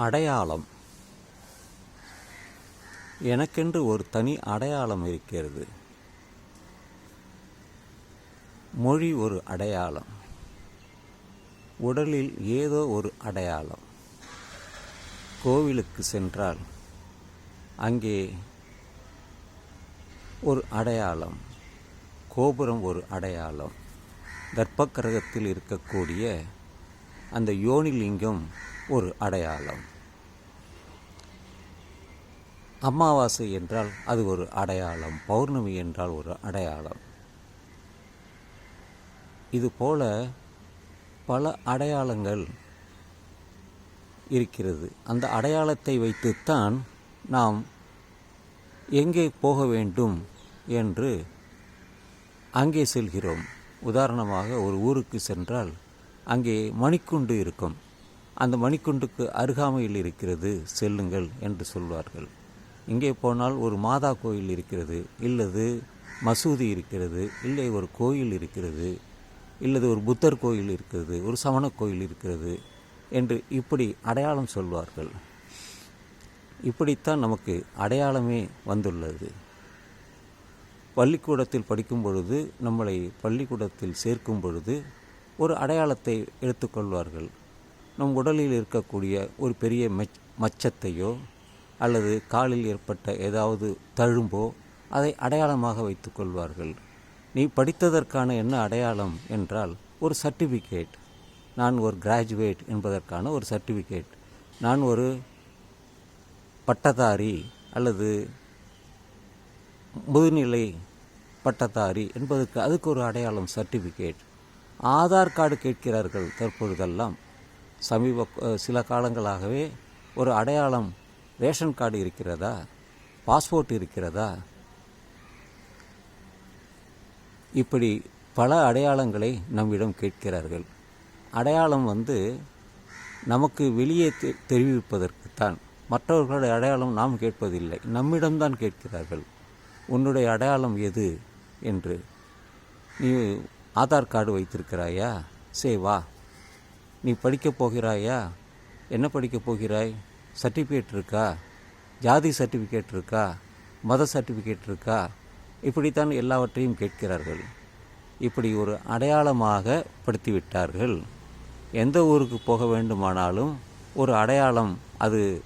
அடையாளம். எனக்கென்று ஒரு தனி அடையாளம் இருக்கிறது. மொழி ஒரு அடையாளம். உடலில் ஏதோ ஒரு அடையாளம். கோவிலுக்கு சென்றால் அங்கே ஒரு அடையாளம். கோபுரம் ஒரு அடையாளம். கர்ப்பக்கிரகத்தில் இருக்கக்கூடிய அந்த யோனிலிங்கம் ஒரு அடையாளம். அமாவாசை என்றால் அது ஒரு அடையாளம் பௌர்ணமி என்றால் ஒரு அடையாளம். இது போல பல அடையாளங்கள் இருக்கிறது. அந்த அடையாளத்தை வைத்துத்தான் நாம் எங்கே போக வேண்டும் என்று அங்கே செல்கிறோம். உதாரணமாக ஒரு ஊருக்கு சென்றால் அங்கே மணிக்குண்டு இருக்கும். அந்த மணிக்குண்டுக்கு அருகாமையில் இருக்கிறது செல்லுங்கள் என்று சொல்வார்கள். இங்கே போனால் ஒரு மாதா கோயில் இருக்கிறது இல்லது மசூதி இருக்கிறது இல்லை ஒரு கோயில் இருக்கிறது இல்லது ஒரு புத்தர் கோயில் இருக்கிறது ஒரு சமண கோயில் இருக்கிறது என்று இப்படி அடையாளம் சொல்வார்கள். இப்படித்தான் நமக்கு அடையாளமே வந்துள்ளது. பள்ளிக்கூடத்தில் படிக்கும் பொழுது நம்மளை பள்ளிக்கூடத்தில் சேர்க்கும் பொழுது ஒரு அடையாளத்தை எடுத்துக்கொள்வார்கள். நம் உடலில் இருக்கக்கூடிய ஒரு பெரிய மச் மச்சத்தையோ அல்லது காலில் ஏற்பட்ட ஏதாவது தழும்போ அதை அடையாளமாக வைத்துக்கொள்வார்கள் நீ படித்ததற்கான என்ன அடையாளம் என்றால் ஒரு சர்டிஃபிகேட். நான் ஒரு கிராஜுவேட் என்பதற்கான ஒரு சர்டிஃபிகேட். நான் ஒரு பட்டதாரி அல்லது முதுநிலை பட்டதாரி என்பதற்கு அதுக்கு ஒரு அடையாளம் சர்டிஃபிகேட். ஆதார் கார்டு கேட்கிறார்கள் தற்பொழுதெல்லாம். சமீப சில காலங்களாகவே ஒரு அடையாளம் ரேஷன் கார்டு இருக்கிறதா? பாஸ்போர்ட் இருக்கிறதா? இப்படி பல அடையாளங்களை நம்மிடம் கேட்கிறார்கள். அடையாளம் வந்து நமக்கு வெளியே தெ தெரிவிப்பதற்குத்தான். மற்றவர்களுடைய அடையாளம் நாம் கேட்பதில்லை. நம்மிடம்தான் கேட்கிறார்கள். உன்னுடைய அடையாளம் எது? என்று. நீ ஆதார் கார்டு வைத்திருக்கிறாயா? சே வா. நீ படிக்கப் போகிறாயா? என்ன படிக்கப் போகிறாய்? சர்டிஃபிகேட் இருக்கா? ஜாதி சர்டிஃபிகேட் இருக்கா? மத சர்டிஃபிகேட் இருக்கா? இப்படித்தான் எல்லாவற்றையும் கேட்கிறார்கள். இப்படி ஒரு அடையாளமாக படுத்திவிட்டார்கள். எந்த ஊருக்கு போக வேண்டுமானாலும் ஒரு அடையாளம் அது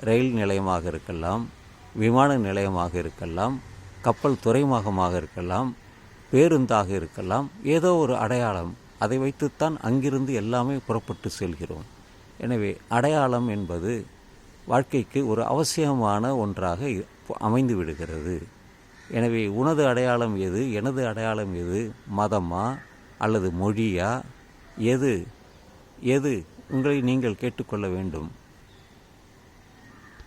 ரயில் நிலையமாக இருக்கலாம் விமான நிலையமாக இருக்கலாம் கப்பல் துறைமுகமாக இருக்கலாம் பேருந்தாக இருக்கலாம். ஏதோ ஒரு அடையாளம். அதை வைத்துத்தான் அங்கிருந்து எல்லாமே புறப்பட்டு செல்கிறோம். எனவே அடையாளம் என்பது வாழ்க்கைக்கு ஒரு அவசியமான ஒன்றாக அமைந்து விடுகிறது. எனவே உனது அடையாளம் எது? எனது அடையாளம் எது? மதமா? அல்லது மொழியா? எது? எது? உங்களை நீங்கள் கேட்டுக்கொள்ள வேண்டும்.